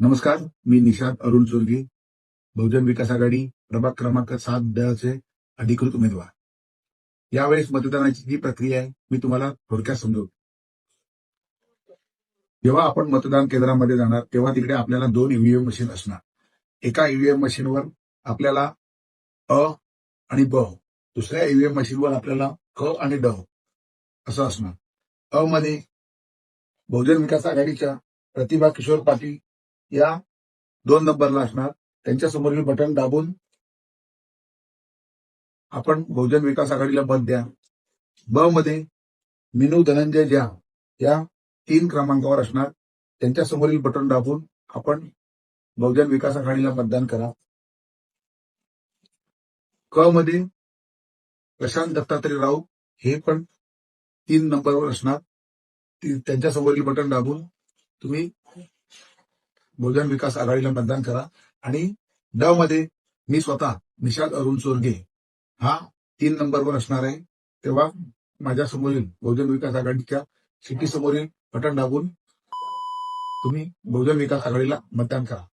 नमस्कार मी निषाद अरुण चोरगे बहुजन विकास आघाडी प्रभाग क्रमांक सात दचे अधिकृत उमेदवार. यावेळेस मतदानाची जी प्रक्रिया आहे मी तुम्हाला थोडक्यात समजवतो. जेव्हा आपण मतदान केंद्रामध्ये जाणार तेव्हा तिकडे आपल्याला दोन ईव्हीएम मशीन असणार. एका ईव्हीएम मशीनवर आपल्याला अ आणि ब दुसऱ्या ईव्हीएम मशीनवर आपल्याला क आणि ड असं असणार. अ मध्ये बहुजन विकास आघाडीच्या प्रतिभा किशोर पाटील या दोन नंबरला असणार. त्यांच्यासमोरील बटन दाबून आपण बहुजन विकास आघाडीला मत द्या. ब मध्ये मिनू धनंजय झा या तीन क्रमांकावर असणार. त्यांच्या समोरील बटन दाबून आपण बहुजन विकास आघाडीला मतदान करा. क मध्ये प्रशांत दत्तात्रय राव हे पण तीन नंबरवर असणार. त्यांच्यासमोरील बटन दाबून तुम्ही बहुजन विकास आघाडीला मतदान करा. आणि ड मध्ये मी स्वतः निषाद अरुण चोरगे हा तीन नंबरवर असणार आहे. तेव्हा माझ्या समोरील बहुजन विकास आघाडीच्या सिटी समोरील बटन दाबून तुम्ही बहुजन विकास आघाडीला मतदान करा.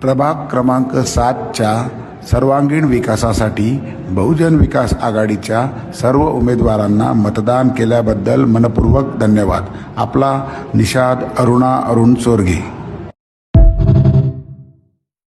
प्रभाग क्रमांक सातच्या सर्वांगीण विकासासाठी बहुजन विकास आघाडीच्या सर्व उमेदवारांना मतदान केल्याबद्दल मनपूर्वक धन्यवाद. आपला निषाद अरुणा अरुण चोरगे.